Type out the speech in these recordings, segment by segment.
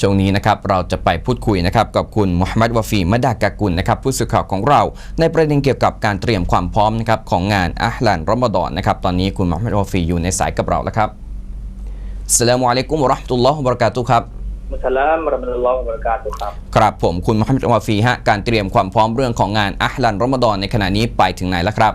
ช่วงนี้นะครับเราจะไปพูดคุยนะครับกับคุณมุฮัมมัดวาฟีมะดากากุลนะครับผู้สื่อข่าวของเรา ในประเด็นเกี่ยวกับการเตรียมความพร้อมนะครับของงานอัลลันรอมฎอนนะครับตอนนี้คุณมุฮัมมัดวาฟีอยู่ในสายกับเราแล้วครับอัสสลามุอะลัยกุมวะเราะห์มะตุลลอฮ์วะบะเราะกาตุฮ์ครับมุสลามรอมฎอนลอฮ์วะบะเราะกาตุฮ์ครับครับผมคุณมุฮัมมัดวาฟีฮะการเตรียมความพร้อมเรื่องของงานอัลลันรอมฎอนในขณะนี้ไปถึงไหนแล้วครับ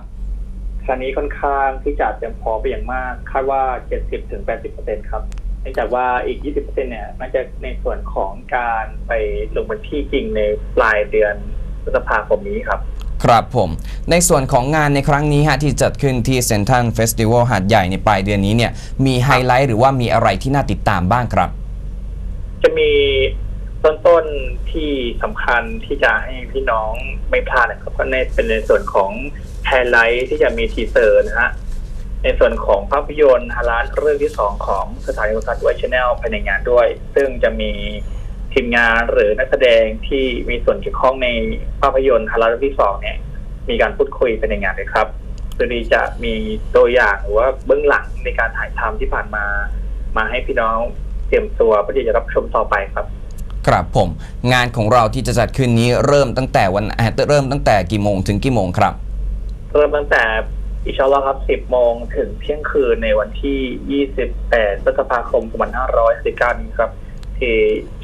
ครั้งนี้ค่อนข้างที่จะเตรียมพร้อมไปอย่างมากคาดว่า 70ถึง80%ครับ เนื่องจากว่าอีก 20%เนี่ยน่าจะในส่วนของการไปลงบันที่จริงในปลายเดือนพฤษภาคมนี้ครับ ครับผม ในส่วนของงานในครั้งนี้ฮะที่จัดขึ้นที่เซนทันเฟสติวัลหาดใหญ่ในปลายเดือนนี้เนี่ยมีไฮไลท์หรือว่ามีอะไรที่น่าติดตามบ้างครับ จะมีต้นต้นๆที่สำคัญที่จะให้พี่น้องไม่พลาดนะครับก็ในเป็นในส่วนของไฮไลท์ที่จะมีทีเซอร์นะฮะ ในส่วนของภาพยนตร์ฮาลานเรื่องที่สองของสถานีโทรทัศน์ไวชแนลภายในงานด้วย ซึ่งจะมีทีมงานหรือนักแสดงที่มีส่วนเกี่ยวข้องในภาพยนตร์ฮาลานเรื่องที่สองเนี่ย มีการพูดคุยภายในงานเลยครับเพื่อที่จะมีตัวอย่างหรือว่าเบื้องหลังในการถ่ายทำที่ผ่านมา มาให้พี่น้องเตรียมตัวเพื่อที่จะรับชมต่อไปครับครับผมงานของเราที่จะจัดขึ้นนี้เริ่มตั้งแต่วันอ่าเริ่มตั้งแต่กี่โมงถึงกี่โมงครับ เริ่มตั้งแต่ อินชาอัลลอฮ์ครับ 10 โมงถึงเที่ยงคืนในวันที่ 28พฤษภาคม 2519นี้ครับ ที่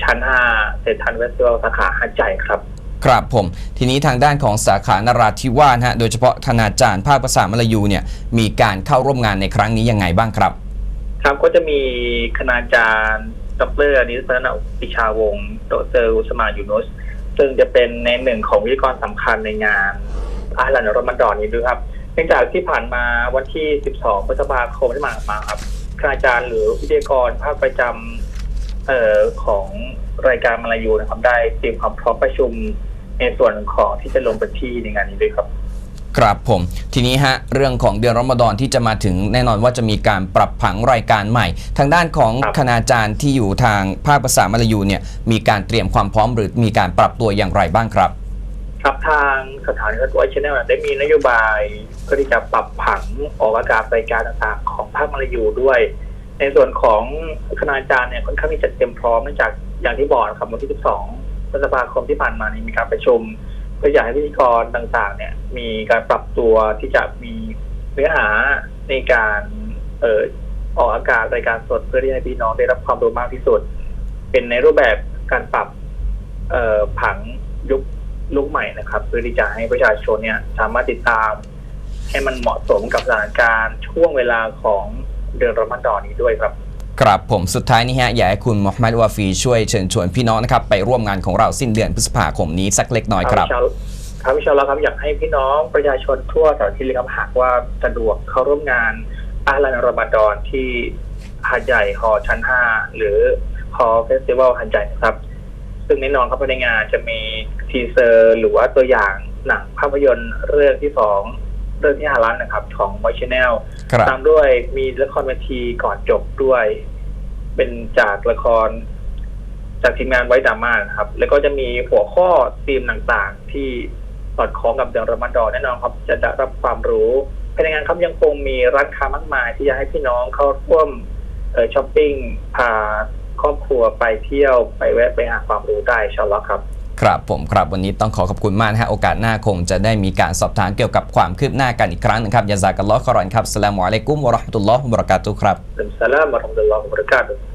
ชั้น 5เซนทรันเวสติวัลสาขาหาดใหญ่ครับ ครับผม ทีนี้ทางด้านของสาขานราธิวาสฮะ โดยเฉพาะคณาจารย์ภาคภาษามลายูเนี่ย มีการเข้าร่วมงานในครั้งนี้ยังไงบ้างครับ ครับก็จะมีคณาจารย์ดรอนิสพัฒนาปิชาวงศ์ดรอุสมานยูนุส ซึ่งจะเป็นในหนึ่งของวิทยากรสำคัญในงานอาหลันรอมฎอนนี้ด้วยครับเนื่องจากที่ผ่านมาวันที่ 12 พฤษภาคมที่ผ่านมาครับคณาจารย์หรือวิทยากรภาคประจำเอ่อของรายการมาลายูนะครับได้เตรียมความพร้อมประชุมในส่วนของที่จะลงพื้นที่ในงานนี้ด้วยครับ ครับผมทีนี้ฮะเรื่องของเดือนรอมฎอนที่จะมาถึงแน่นอนว่าจะมีการปรับผังรายการใหม่ ทางด้านของครับ คณาจารย์ที่อยู่ทางภาคภาษามลายูเนี่ยมีการเตรียมความพร้อมหรือมีการปรับตัวอย่างไรบ้างครับ ครับทางสถานีรถไฟชแนลได้มีนโยบายเพื่อที่จะปรับผังออกอากาศรายการต่างๆ ของภาคมาลายูด้วย ในส่วนของคณาจารย์เนี่ยค่อนข้างที่จะเตรียมพร้อมเนื่องจากอย่างที่บอกนะครับวันที่ 12พฤษภาคมที่ผ่านมานี้มีการประชุมเพื่ออยากให้พิธีกรต่างๆ เนี่ย มีการปรับตัวที่จะมีเนื้อหาในการเอ่อออกอากาศรายการสดเพื่อที่ให้พี่น้องได้รับความรู้มากที่สุด เป็นในรูปแบบการปรับเอ่อผัง ลุกใหม่นะครับ เพื่อที่จะให้ประชาชนเนี่ยสามารถติดตาม ให้มันเหมาะสมกับสถานการณ์ช่วงเวลาของเดือนรอมฎอนนี้ด้วยครับครับผมสุดท้ายนี้ฮะอยากให้คุณมุฮัมมัดวาฟีช่วยเชิญชวนพี่น้องนะครับไปร่วมงานของเราสิ้นเดือนพฤษภาคมนี้สักเล็กน้อยครับครับครับพี่ชาวเราครับอยากให้พี่น้องประชาชนทั่วสารทิศเลยครับหากว่าสะดวกเข้าร่วมงานอาลันรอมฎอนที่หาดใหญ่ฮอชั้น5หรือฮอเฟสติวัลหาดใหญ่นะครับ ซึ่งแน่นอนครับภายในงานจะมีทีเซอร์หรือว่าตัวอย่างหนังภาพยนตร์เรื่องที่สองเรื่องที่ฮารันนะครับ ของวอชแนลครับตามด้วยมีละครเวทีก่อนจบด้วย เป็นจากละคร จากทีมงานไว้ดราม่านะครับ แล้วก็จะมีหัวข้อธีมต่างๆ ที่สอดคล้องกับเดือนรอมฎอนแน่นอนครับ จะได้รับความรู้ภายในงานครับยังคงมีร้านค้ามากมาย ที่จะให้พี่น้องเข้าร่วมเอ่อช้อปปิ้งพา ครอบครัวไปเที่ยวไปแวะไปหาความรู้ได้อินชาอัลลอฮ์ครับ ครับผมครับวันนี้ต้องขอขอบคุณมากนะฮะโอกาสหน้าคงจะได้มีการสอบถามเกี่ยวกับความคืบหน้ากันอีกครั้งหนึงครับยาซากัลลอฮ์ขอรอนครับสลามอะลัยกุมวะเราะห์มะตุลลอฮ์วะบะเราะกาตุฮ์ครับอัสสลามุอะลัยกุมวะเราะห์มะตุลลอฮ์วะบะเราะกาตุฮ์